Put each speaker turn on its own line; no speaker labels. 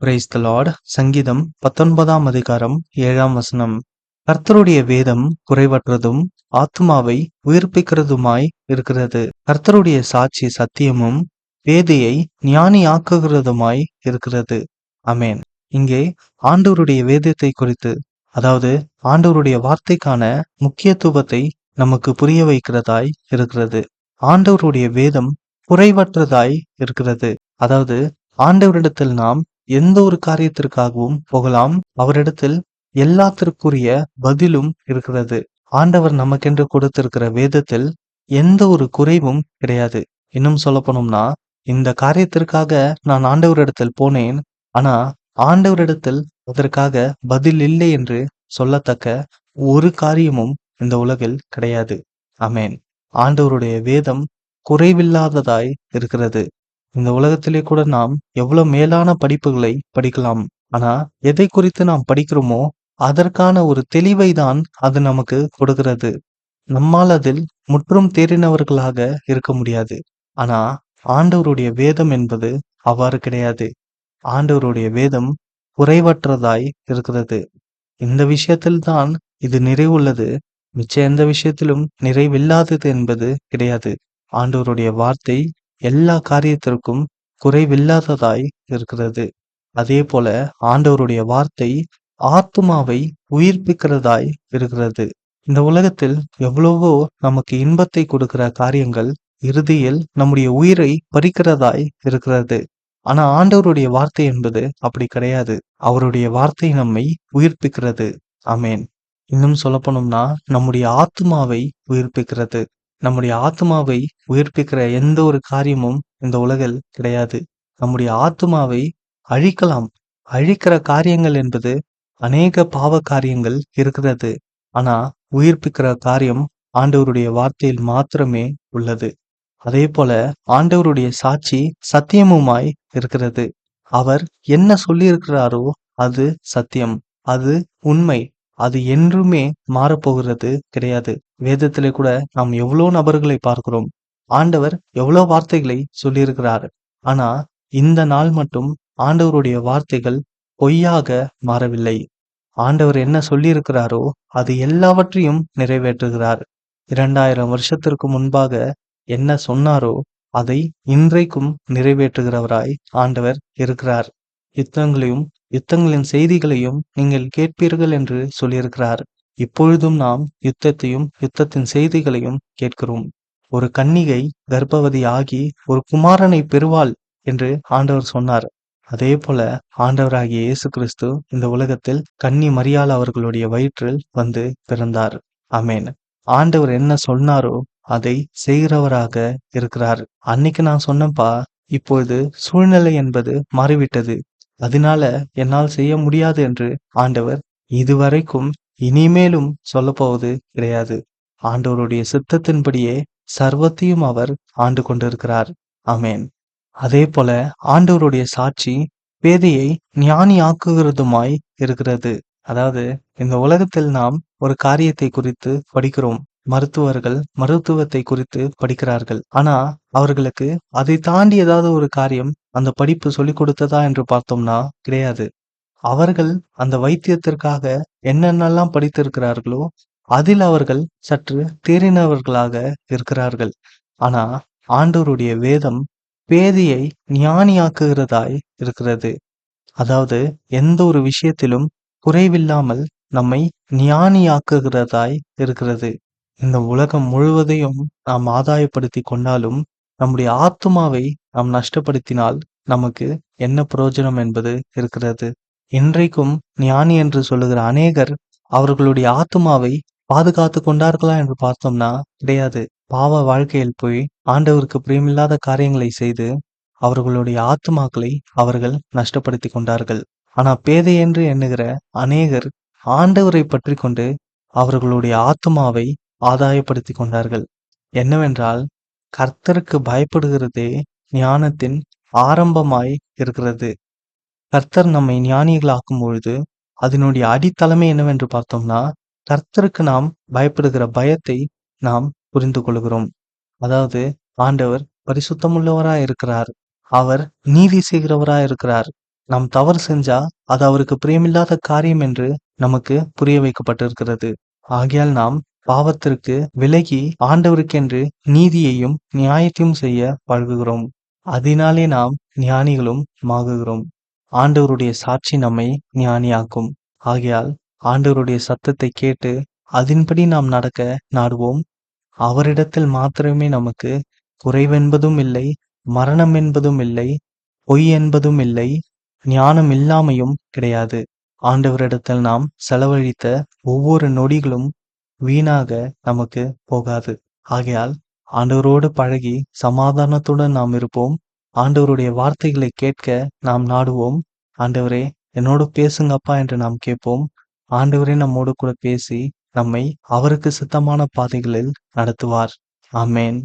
Praise the Lord சங்கீதம் பத்தொன்பதாம் அதிகாரம் ஏழாம் வசனம். கர்த்தருடைய வேதம் குறைவற்றதும் ஆத்மாவை உயிர்ப்பிக்கிறதுமாய் இருக்கிறது. கர்த்தருடைய சாட்சி சத்தியமும் வேதியை ஞானியாக்குகிறதுமாய் இருக்கிறது. அமேன் இங்கே ஆண்டவருடைய வேதத்தை குறித்து அதாவது ஆண்டவருடைய வார்த்தைக்கான முக்கியத்துவத்தை நமக்கு புரிய வைக்கிறதாய் இருக்கிறது. ஆண்டவருடைய வேதம் குறைவற்றதாய் இருக்கிறது. அதாவது ஆண்டவரிடத்தில் நாம் எந்த ஒரு காரியத்திற்காகவும் போகலாம். அவரிடத்தில் எல்லாத்திற்குரிய பதிலும் இருக்கிறது. ஆண்டவர் நமக்கென்று கொடுத்திருக்கிற வேதத்தில் எந்த ஒரு குறைவும் கிடையாது. இன்னும் சொல்ல போனோம்னா இந்த காரியத்திற்காக நான் ஆண்டவரிடத்தில் போனேன். ஆனா ஆண்டவரிடத்தில் அதற்காக பதில் இல்லை என்று சொல்லத்தக்க ஒரு காரியமும் இந்த உலகில் கிடையாது. அமேன் ஆண்டவருடைய வேதம் குறைவில்லாததாய் இருக்கிறது. இந்த உலகத்திலே கூட நாம் எவ்வளவு மேலான படிப்புகளை படிக்கலாம். ஆனா எதை குறித்து நாம் படிக்கிறோமோ அதற்கான ஒரு தெளிவை தான் அது நமக்கு கொடுக்கிறது. நம்மால் அதில் முற்றும் தேறினவர்களாக இருக்க முடியாது. ஆனா ஆண்டவருடைய வேதம் என்பது அவ்வாறு கிடையாது. ஆண்டவருடைய வேதம் குறைவற்றதாய் இருக்கிறது. இந்த விஷயத்தில் தான் இது நிறைவுள்ளது. மிச்ச எந்த விஷயத்திலும் நிறைவில்லாதது என்பது கிடையாது. ஆண்டவருடைய வார்த்தை எல்லா காரியத்திற்கும் குறைவில்லாததாய் இருக்கிறது. அதே போல ஆண்டவருடைய வார்த்தை ஆத்மாவை உயிர்ப்பிக்கிறதாய் இருக்கிறது. இந்த உலகத்தில் எவ்வளவோ நமக்கு இன்பத்தை கொடுக்கிற காரியங்கள் இறுதியில் நம்முடைய உயிரை பறிக்கிறதாய் இருக்கிறது. ஆனா ஆண்டவருடைய வார்த்தை என்பது அப்படி கிடையாது. அவருடைய வார்த்தை நம்மை உயிர்ப்பிக்கிறது. அமேன் இன்னும் சொல்ல போனோம்னா நம்முடைய ஆத்மாவை உயிர்ப்பிக்கிறது. நம்முடைய ஆத்மாவை உயிர்ப்பிக்கிற எந்த ஒரு காரியமும் இந்த உலகில் கிடையாது. நம்முடைய ஆத்மாவை அழிக்கலாம். அழிக்கிற காரியங்கள் என்பது அநேக பாவ காரியங்கள் இருக்கிறது. ஆனா உயிர்ப்பிக்கிற காரியம் ஆண்டவருடைய வார்த்தையில் மாத்திரமே உள்ளது. அதே போல ஆண்டவருடைய சாட்சி சத்தியமுமாய் இருக்கிறது. அவர் என்ன சொல்லியிருக்கிறாரோ அது சத்தியம். அது உண்மை. அது என்றுமே மாறப்போகிறது கிடையாது. வேதத்திலே கூட நாம் எவ்வளோ நபர்களை பார்க்கிறோம். ஆண்டவர் எவ்வளோ வார்த்தைகளை சொல்லியிருக்கிறார். ஆனா இந்த நாள் மட்டும் ஆண்டவருடைய வார்த்தைகள் பொய்யாக மாறவில்லை. ஆண்டவர் என்ன சொல்லியிருக்கிறாரோ அது எல்லாவற்றையும் நிறைவேற்றுகிறார். இரண்டாயிரம் வருஷத்திற்கு முன்பாக என்ன சொன்னாரோ அதை இன்றைக்கும் நிறைவேற்றுகிறவராய் ஆண்டவர் இருக்கிறார். யுத்தங்களையும் யுத்தங்களின் செய்திகளையும் நீங்கள் கேட்பீர்கள் என்று சொல்லியிருக்கிறார். இப்பொழுதும் நாம் யுத்தத்தையும் யுத்தத்தின் செய்திகளையும் கேட்கிறோம். ஒரு கன்னிகை கர்ப்பவதி ஆகி ஒரு குமாரனை பெறுவாள் என்று ஆண்டவர் சொன்னார். அதே போல ஆண்டவராகிய இயேசு கிறிஸ்து இந்த உலகத்தில் கன்னி மரியாள் அவர்களுடைய வயிற்றில் வந்து பிறந்தார். அமேன் ஆண்டவர் என்ன சொன்னாரோ அதை செய்கிறவராக இருக்கிறார். அன்னைக்கு நான் சொன்னப்பா இப்பொழுது சூழ்நிலை என்பது மாறிவிட்டது. அதனால என்னால் செய்ய முடியாது என்று ஆண்டவர் இதுவரைக்கும் இனிமேலும் சொல்லப்போவது கிடையாது. ஆண்டவருடைய சித்தத்தின்படியே சர்வத்தையும் அவர் ஆண்டு கொண்டிருக்கிறார். அமேன் அதே போல ஆண்டவருடைய சாட்சி பேதையை ஞானி ஆக்குகிறதுமாய் இருக்கிறது. அதாவது இந்த உலகத்தில் நாம் ஒரு காரியத்தை குறித்து படிக்கிறோம். மருத்துவர்கள் மருத்துவத்தை குறித்து படிக்கிறார்கள். ஆனா அவர்களுக்கு அதை தாண்டி ஏதாவது ஒரு காரியம் அந்த படிப்பு சொல்லிக் கொடுத்ததா என்று பார்த்தோம்னா கிடையாது. அவர்கள் அந்த வைத்தியத்திற்காக என்னென்னலாம் படித்திருக்கிறார்களோ அதில் அவர்கள் சற்று தேறினவர்களாக இருக்கிறார்கள். ஆனா ஆண்டோருடைய வேதம் பேதியை ஞானியாக்குகிறதாய் இருக்கிறது. அதாவது எந்த ஒரு விஷயத்திலும் குறைவில்லாமல் நம்மை ஞானியாக்குகிறதாய் இருக்கிறது. இந்த உலகம் முழுவதையும் நாம் ஆதாயப்படுத்தி கொண்டாலும் நம்முடைய ஆத்மாவை நாம் நஷ்டப்படுத்தினால் நமக்கு என்ன பிரயோஜனம் என்பது இருக்கிறது. இன்றைக்கும் ஞானி என்று சொல்லுகிற அநேகர் அவர்களுடைய ஆத்மாவை பாதுகாத்து கொண்டார்களா என்று பார்த்தோம்னா கிடையாது. பாவ வாழ்க்கையில் போய் ஆண்டவருக்கு பிரியமில்லாத காரியங்களை செய்து அவர்களுடைய ஆத்மாக்களை அவர்கள் நஷ்டப்படுத்தி கொண்டார்கள். ஆனா பேதை என்று எண்ணுகிற அநேகர் ஆண்டவரை பற்றி கொண்டு அவர்களுடைய ஆத்மாவை ஆதாயப்படுத்தி கொண்டார்கள். என்னவென்றால் கர்த்தருக்கு பயப்படுகிறதே ஞானத்தின் ஆரம்பமாய் இருக்கிறது. கர்த்தர் நம்மை ஞானிகளாக்கும் பொழுது அதனுடைய அடித்தளமே என்னவென்று பார்த்தோம்னா கர்த்தருக்கு நாம் பயப்படுகிற பயத்தை நாம் புரிந்து கொள்கிறோம். அதாவது ஆண்டவர் பரிசுத்தமுள்ளவராய் இருக்கிறார். அவர் நீதி செய்கிறவராய் இருக்கிறார். நாம் தவறு செஞ்சா அது அவருக்கு பிரியமில்லாத காரியம் என்று நமக்கு புரிய வைக்கப்பட்டிருக்கிறது. ஆகையால் நாம் பாவத்திற்கு விலகி ஆண்டவருக்கென்று நீதியையும் நியாயத்தையும் செய்ய பழகுகிறோம். அதனாலே நாம் ஞானிகளும் ஆகுகிறோம் ஆண்டவருடைய சாட்சி நம்மை ஞானியாக்கும். ஆகையால் ஆண்டவருடைய சத்தத்தை கேட்டு அதன்படி நாம் நடக்க நாடுவோம். அவரிடத்தில் மாத்திரமே நமக்கு குறைவென்பதும் இல்லை மரணம் என்பதும் இல்லை பொய் என்பதும் இல்லை ஞானம் இல்லாமையும் கிடையாது. ஆண்டவரிடத்தில் நாம் செலவழித்த ஒவ்வொரு நொடிகளும் வீணாக நமக்கு போகாது. ஆகையால் ஆண்டவரோடு பழகி சமாதானத்துடன் நாம் இருப்போம். ஆண்டவருடைய வார்த்தைகளை கேட்க நாம் நாடுவோம். ஆண்டவரே என்னோடு பேசுங்கப்பா என்று நாம் கேட்போம். ஆண்டவரே நம்மோடு கூட பேசி நம்மை அவருக்கு சித்தமான பாதைகளில் நடத்துவார். ஆமேன்.